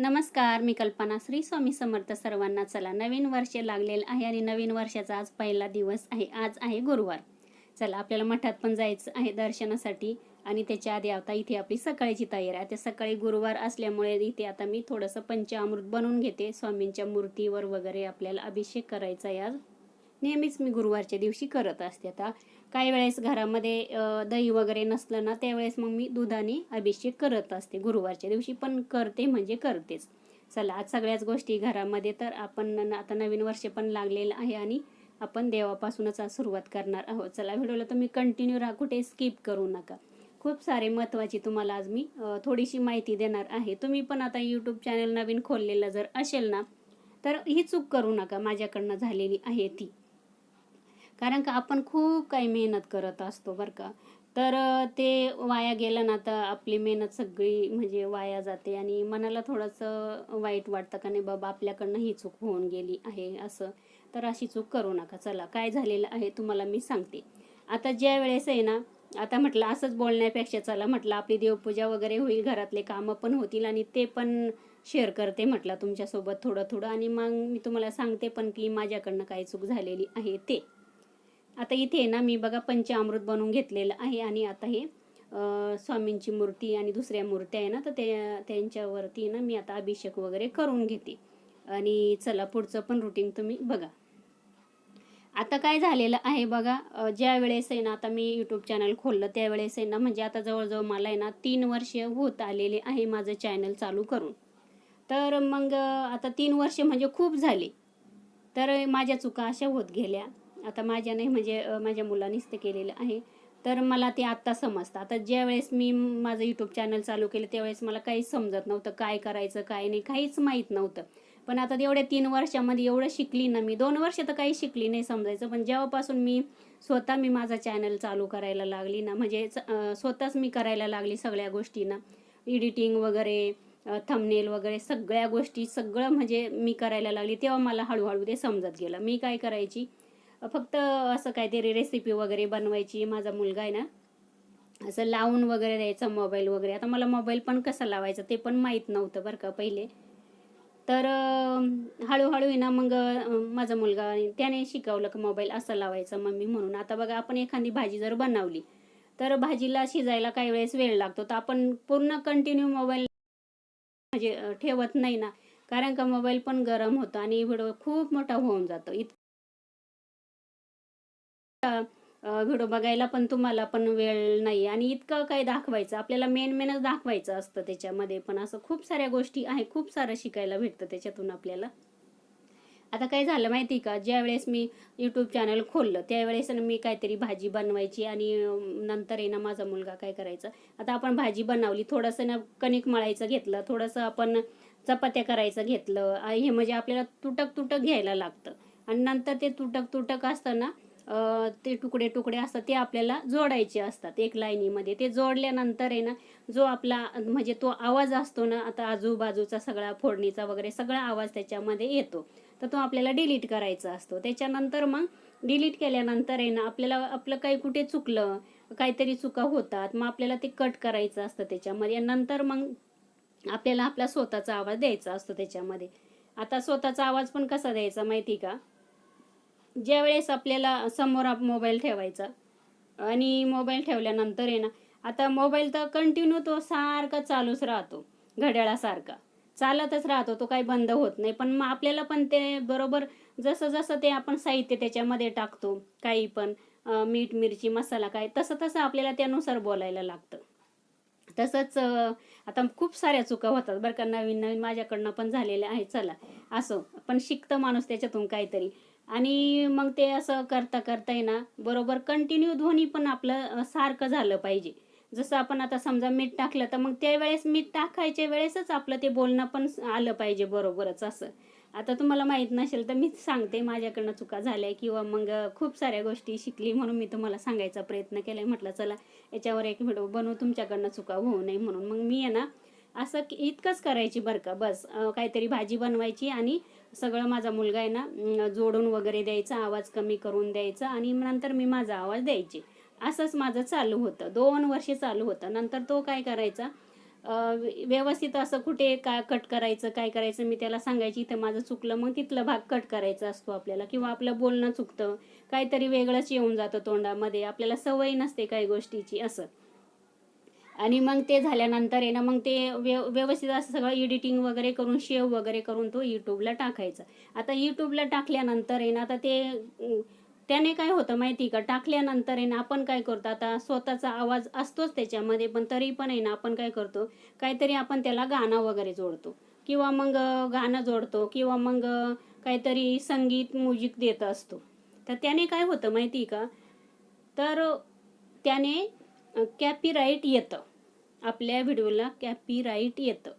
नमस्कार मी कल्पना श्री स्वामी समर्थ सर्वांना चला नवीन वर्ष लागलेलं आहे आणि नवीन वर्षाचा आज पहिला दिवस आहे. आज आहे गुरुवार. चला आपल्याला मठात पण जायचं आहे दर्शनासाठी आणि त्याच्या आधी आता इथे आपली सकाळची तयारी आहे. आता सकाळी गुरुवार असल्यामुळे इथे आता मी थोडंसं पंचामृत बनवून घेते. स्वामींच्या मूर्तीवर वगैरे आपल्याला अभिषेक करायचा आहे आज. नेहमीच मी गुरुवारच्या दिवशी करत असते. आता काही वेळेस घरामध्ये दही वगैरे नसलं ना त्यावेळेस मग मी दुधाने अभिषेक करत असते. गुरुवारच्या दिवशी पण करते म्हणजे करतेच. चला आज सगळ्याच गोष्टी घरामध्ये तर आपण न- आता नवीन वर्ष पण लागलेलं आहे आणि आपण देवापासूनच आज सुरुवात करणार आहोत. चला व्हिडिओला तुम्ही कंटिन्यू राहा कुठे स्किप करू नका. खूप सारे महत्त्वाची तुम्हाला आज मी थोडीशी माहिती देणार आहे. तुम्ही पण आता यूट्यूब चॅनल नवीन खोललेलं जर असेल ना तर ही चूक करू नका. माझ्याकडनं झालेली आहे ती. कारण का आपण खूप काही मेहनत करत असतो बरं का. तर ते वाया गेलं ना तर आपली मेहनत सगळी म्हणजे वाया जाते आणि मनाला थोडंसं वाईट वाटतं का नाही बाबा आपल्याकडनं ही चूक होऊन गेली आहे असं. तर अशी चूक करू नका. चला काय झालेलं आहे तुम्हाला मी सांगते. आता ज्या वेळेस आहे ना आता म्हटलं असंच बोलण्यापेक्षा चला म्हटलं आपली देवपूजा वगैरे होईल घरातले कामं पण होतील आणि ते पण शेअर करते म्हटलं तुमच्यासोबत थोडं थोडं आणि मग मी तुम्हाला सांगते पण की माझ्याकडनं काय चूक झालेली आहे ते. आता इथे ना मी बघा पंचामृत बनवून घेतलेलं आहे आणि आता हे स्वामींची मूर्ती आणि दुसऱ्या मूर्त्या आहे ना तर त्या त्यांच्यावरती ना मी आता अभिषेक वगैरे करून घेते. आणि चला पुढचं पण रुटीन तुम्ही बघा. आता काय झालेलं आहे बघा ज्या वेळेस आहे ना आता मी यूट्यूब चॅनल खोललं त्यावेळेस आहे ना म्हणजे आता जवळजवळ मला आहे ना तीन वर्ष होत आलेले आहे माझं चॅनल चालू करून. तर मग आता तीन वर्ष म्हणजे खूप झाले. तर माझ्या चुका अशा होत गेल्या. आता माझ्याने म्हणजे माझ्या मुलांनीच ते केलेलं आहे. तर मला ते आत्ता समजतं. आता ज्या वेळेस मी माझं यूट्यूब चॅनल चालू केलं त्यावेळेस मला काहीच समजत नव्हतं काय करायचं काय नाही काहीच माहीत नव्हतं. पण आता एवढ्या तीन वर्षामध्ये एवढं शिकली ना मी. दोन वर्ष तर काही शिकली नाही समजायचं पण जेव्हापासून मी स्वतः मी माझा चॅनल चालू करायला लागली ना म्हणजे स्वतःच मी करायला लागली सगळ्या गोष्टींना एडिटिंग वगैरे थंबनेल वगैरे सगळ्या गोष्टी सगळं म्हणजे मी करायला लागली तेव्हा मला हळूहळू ते समजत गेलं. मी काय करायची? फक्त असं काहीतरी रेसिपी वगैरे बनवायची माझा मुलगा आहे ना असं लावून वगैरे द्यायचा मोबाईल वगैरे. आता मला मोबाईल पण कसा लावायचा ते पण माहीत नव्हतं बरं का पहिले. तर हळूहळू आहे ना मग माझा मुलगा त्याने शिकवलं की मोबाईल असा लावायचा मम्मी म्हणून. आता बघा आपण एखादी भाजी जर बनवली तर भाजीला शिजायला काही वेळेस वेळ लागतो. तर आपण पूर्ण कंटिन्यू मोबाईल म्हणजे ठेवत नाही ना. कारण का मोबाईल पण गरम होतो आणि व्हिडिओ खूप मोठा होऊन जातो. इत व्हिडिओ बघायला पण तुम्हाला पण वेळ नाही. आणि इतकं काय दाखवायचं? आपल्याला मेन मेनच दाखवायचं असतं त्याच्यामध्ये. पण असं खूप साऱ्या गोष्टी आहे खूप सारं शिकायला भेटतं त्याच्यातून आपल्याला. आता काय झालं माहिती का? ज्या वेळेस मी यूट्यूब चॅनल खोललं त्यावेळेस मी काहीतरी भाजी बनवायची आणि नंतर आहे ना माझा मुलगा काय करायचा? आता आपण भाजी बनवली थोडंसं ना कणिक मळायचं घेतलं थोडंसं आपण चपात्या करायचं घेतलं हे म्हणजे आपल्याला तुटक तुटक घ्यायला लागतं. आणि नंतर ते तुटक तुटक असतं ना ते तुकडे तुकडे असतात ते आपल्याला जोडायचे असतात. एक लाईनीमध्ये. ते जोडल्यानंतर आहे ना जो आपला म्हणजे तो आवाज असतो ना आता आजूबाजूचा सगळा फोडणीचा वगैरे सगळा आवाज त्याच्यामध्ये येतो. तर तो आपल्याला डिलीट करायचा असतो. त्याच्यानंतर मग डिलीट केल्यानंतर आहे ना आपल्याला आपलं काही कुठे चुकलं काहीतरी चुका होतात मग आपल्याला ते कट करायचं असतं त्याच्यामध्ये. नंतर मग आपल्याला आपला स्वतःचा आवाज द्यायचा असतो त्याच्यामध्ये. आता स्वतःचा आवाज पण कसा द्यायचा माहिती का? ज्या वेळेस आपल्याला समोर आप मोबाईल ठेवायचा आणि मोबाईल ठेवल्यानंतर आहे ना आता मोबाईल तर कंटिन्यू तो सारखा चालूच राहतो घड्याळासारखा. चालतच राहतो तो काही बंद होत नाही. पण मग आपल्याला पण ते बरोबर जसं जसं ते आपण साहित्य त्याच्यामध्ये टाकतो काही पण मीठ मिरची मसाला काय तसं तसं आपल्याला त्यानुसार बोलायला लागतं. तसंच आता खूप साऱ्या चुका होतात बरं का नवीन नवीन माझ्याकडनं पण झालेल्या आहेत. चला असो. पण शिकतं माणूस त्याच्यातून काहीतरी. आणि मग ते असं करता करता आहे ना बरोबर कंटिन्यू ध्वनी पण आपलं सारखं झालं पाहिजे. जसं आपण आता समजा मीठ टाकलं तर मग त्यावेळेस मीठ टाकायच्या वेळेसच आपलं ते बोलणं पण आलं पाहिजे बरोबरच असं. आता तुम्हाला माहीत नसेल तर मीच सांगते माझ्याकडनं चुका झाल्या किंवा मग खूप साऱ्या गोष्टी शिकली म्हणून मी तुम्हाला सांगायचा प्रयत्न केलाय. म्हटलं चला याच्यावर एक व्हिडिओ बनवू तुमच्याकडनं चुका होऊ नये म्हणून. मग मी आहे ना असं इतकंच करायची बरं का. बस काहीतरी भाजी बनवायची आणि सगळं माझा मुलगा आहे ना जोडून वगैरे द्यायचा आवाज कमी करून द्यायचा आणि नंतर मी माझा आवाज द्यायची. असंच माझं चालू होतं. दोन वर्षे चालू होतं. नंतर तो काय करायचा व्यवस्थित असं कुठे काय कट करायचं काय करायचं मी त्याला सांगायची इथं माझं चुकलं मग तिथलं भाग कट करायचा असतो आपल्याला किंवा आपलं बोलणं चुकतं. काहीतरी वेगळंच येऊन जातं तोंडामध्ये. आपल्याला सवय नसते काही गोष्टीची असं. आणि मग ते झाल्यानंतर आहे ना मग ते व्यव व्यवस्थित असं सगळं एडिटिंग वगैरे करून शेव वगैरे करून तो यूट्यूबला टाकायचा. आता यूट्यूबला टाकल्यानंतर आहे ना आता ते त्याने काय होतं माहिती का? टाकल्यानंतर आहे ना आपण काय करतो आता स्वतःचा आवाज असतोच त्याच्यामध्ये पण तरी पण आहे ना आपण काय करतो काहीतरी आपण त्याला गाणं वगैरे जोडतो. किंवा मग गाणं जोडतो किंवा मग काहीतरी संगीत म्युझिक देत असतो. तर त्याने काय होतं माहिती का? तर त्याने कॅपीराईट येतं. आपल्या व्हिडिओला कॅपीराईट येतं.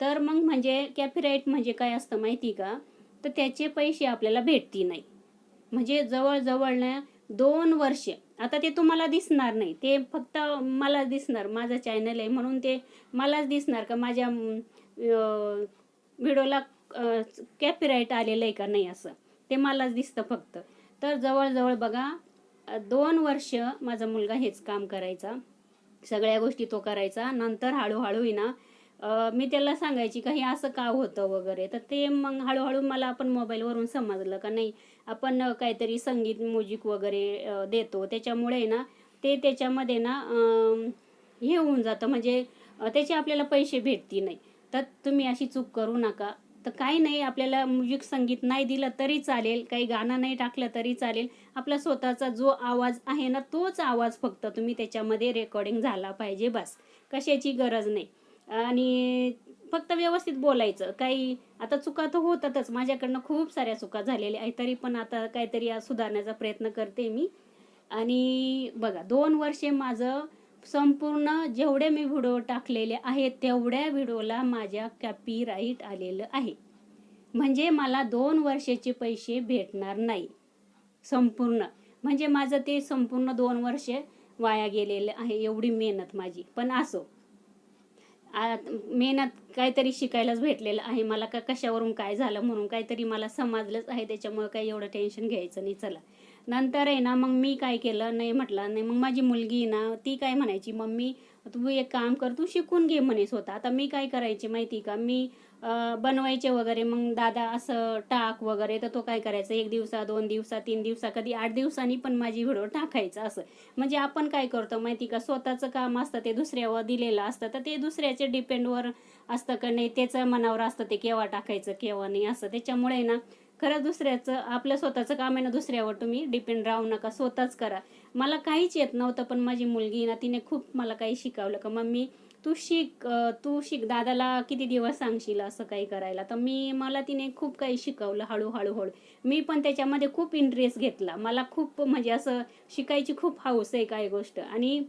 तर मग म्हणजे कॅपीराईट म्हणजे काय असतं माहिती का? तर त्याचे पैसे आपल्याला भेटती नाही. म्हणजे जवळजवळ ना दोन वर्ष. आता ते तुम्हाला दिसणार नाही. ते फक्त मला दिसणार. माझं चॅनल आहे म्हणून ते मलाच दिसणार का माझ्या व्हिडिओला कॅपीराईट आलेलं आहे का नाही असं. ते मलाच दिसतं फक्त. तर जवळजवळ बघा दोन वर्ष माझा मुलगा हेच काम करायचा. सगळ्या गोष्टी तो करायचा. नंतर हळूहळू आहे ना मी त्याला सांगायची काही असं का होतं वगैरे. तर ते मग हळूहळू मला आपण मोबाईलवरून समजलं का नाही आपण काहीतरी संगीत म्युझिक वगैरे देतो. त्याच्यामुळे ना ते त्याच्यामध्ये ना हे होऊन जातं. म्हणजे त्याचे आपल्याला पैसे भेटती नाही. तर तुम्ही अशी चूक करू नका. तर काही नाही आपल्याला म्युझिक संगीत नाही दिलं तरी चालेल काही गाणं नाही टाकलं तरी चालेल. आपला स्वतःचा जो आवाज आहे ना तोच आवाज फक्त तुम्ही त्याच्यामध्ये रेकॉर्डिंग झाला पाहिजे बस. कशाची गरज नाही. आणि फक्त व्यवस्थित बोलायचं. काही आता चुका तर होतातच. माझ्याकडनं खूप साऱ्या चुका झालेल्या आहेत. तरी पण आता काहीतरी सुधारण्याचा प्रयत्न करते मी. आणि बघा दोन वर्षे माझं संपूर्ण जेवढे मी व्हिडिओ टाकलेले आहेत तेवढ्या व्हिडिओला माझ्या कॅपीराईट आलेलं आहे. म्हणजे मला दोन वर्षाचे पैसे भेटणार नाही. संपूर्ण. म्हणजे माझं ते संपूर्ण दोन वर्षे वाया गेलेलं आहे एवढी मेहनत माझी. पण असो. मेहनत काहीतरी शिकायलाच भेटलेलं आहे. मला का कशावरून काय झालं म्हणून काहीतरी मला समजलंच आहे त्याच्यामुळे काही एवढं टेन्शन घ्यायचं नाही. चला. नंतर आहे ना मग मी काय केलं? नाही म्हटलं नाही मग माझी मुलगी आहे ना ती काय म्हणायची मम्मी तू एक काम कर तू शिकून घे म्हणे स्वतः. आता मी काय करायचे माहिती का? मी बनवायचे वगैरे मग दादा असं टाक वगैरे तर तो काय करायचा? एक दिवसा दोन दिवसा तीन दिवसा कधी आठ दिवसांनी पण माझी व्हिडिओ टाकायचा असं. म्हणजे आपण काय करतो माहिती का? स्वतःचं काम असतं ते दुसऱ्यावर दिलेलं असतं तर ते दुसऱ्याच्या डिपेंडवर असतं का नाही? त्याचं मनावर असतं ते केव्हा टाकायचं केव्हा नाही असं. त्याच्यामुळे ना खरं दुसऱ्याचं आपलं स्वतःचं काम आहे ना दुसऱ्यावर तुम्ही डिपेंड राहू नका स्वतःच करा. मला काहीच येत नव्हतं पण माझी मुलगी ना तिने खूप मला काही शिकवलं का मम्मी तू शिक तू शिक दादाला किती दिवस सांगशील असं काही करायला? तर मी मला तिने खूप काही शिकवलं हळूहळू हळू. मी पण त्याच्यामध्ये खूप इंटरेस्ट घेतला. मला खूप म्हणजे असं शिकायची खूप हाऊस आहे काही गोष्ट. आणि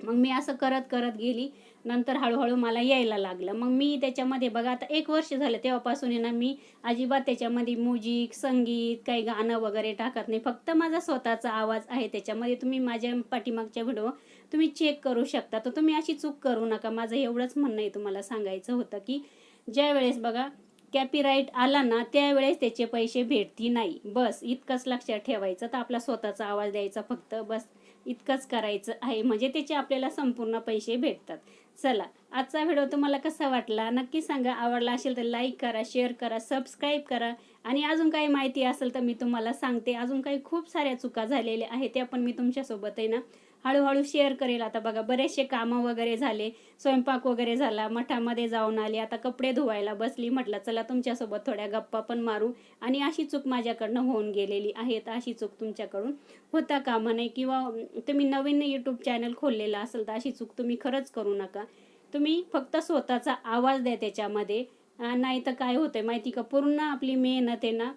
मग मी असं करत करत गेली. नंतर हळूहळू मला यायला लागलं. मग मी त्याच्यामध्ये बघा आता एक वर्ष झालं तेव्हापासून ना मी अजिबात त्याच्यामध्ये म्युझिक संगीत काही गाणं वगैरे टाकत नाही. फक्त माझा स्वतःचा आवाज आहे त्याच्यामध्ये. तुम्ही माझ्या पाठीमागच्या व्हिडिओ तुम्ही चेक करू शकता. तर तुम्ही अशी चूक करू नका. माझं एवढंच म्हणणं आहे तुम्हाला सांगायचं होतं की ज्या वेळेस बघा कॅपीराईट आला ना त्यावेळेस त्याचे पैसे भेटती नाही. बस इतकंच लक्षात ठेवायचं. तर आपला स्वतःचा आवाज द्यायचा फक्त. बस इतकंच करायचं आहे. म्हणजे त्याचे आपल्याला संपूर्ण पैसे भेटतात. चला आजचा व्हिडिओ तुम्हाला कसा वाटला? नक्की सांगा. आवडला असेल तर लाईक करा शेअर करा सबस्क्राईब करा. आणि अजून काही माहिती असेल तर मी तुम्हाला सांगते. अजून काही खूप साऱ्या चुका झालेल्या आहेत त्या पण मी तुमच्यासोबत आहे ना हळूहळू शेअर करेल. आता बघा बरेचसे कामं वगैरे झाले स्वयंपाक वगैरे झाला मठामध्ये जाऊन आले आता कपडे धुवायला बसली म्हटलं चला तुमच्यासोबत थोड्या गप्पा पण मारू. आणि अशी चूक माझ्याकडनं होऊन गेलेली आहे तर अशी चूक तुमच्याकडून होता कामा नाही किंवा तुम्ही नवीन यूट्यूब चॅनल खोललेला असेल तर अशी चूक तुम्ही खरंच करू नका. तुम्ही फक्त स्वतःचा आवाज द्या त्याच्यामध्ये. नाही तर काय होतंय माहिती का? पूर्ण आपली मेहनत आहे ना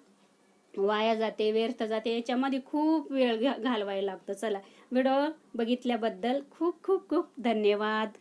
वाया जाते व्यर्थ जाते याच्यामध्ये खूप वेळ घा- घालवायला लागतो. चला व्हिडिओ बघितल्याबद्दल खूप खूप खूप धन्यवाद.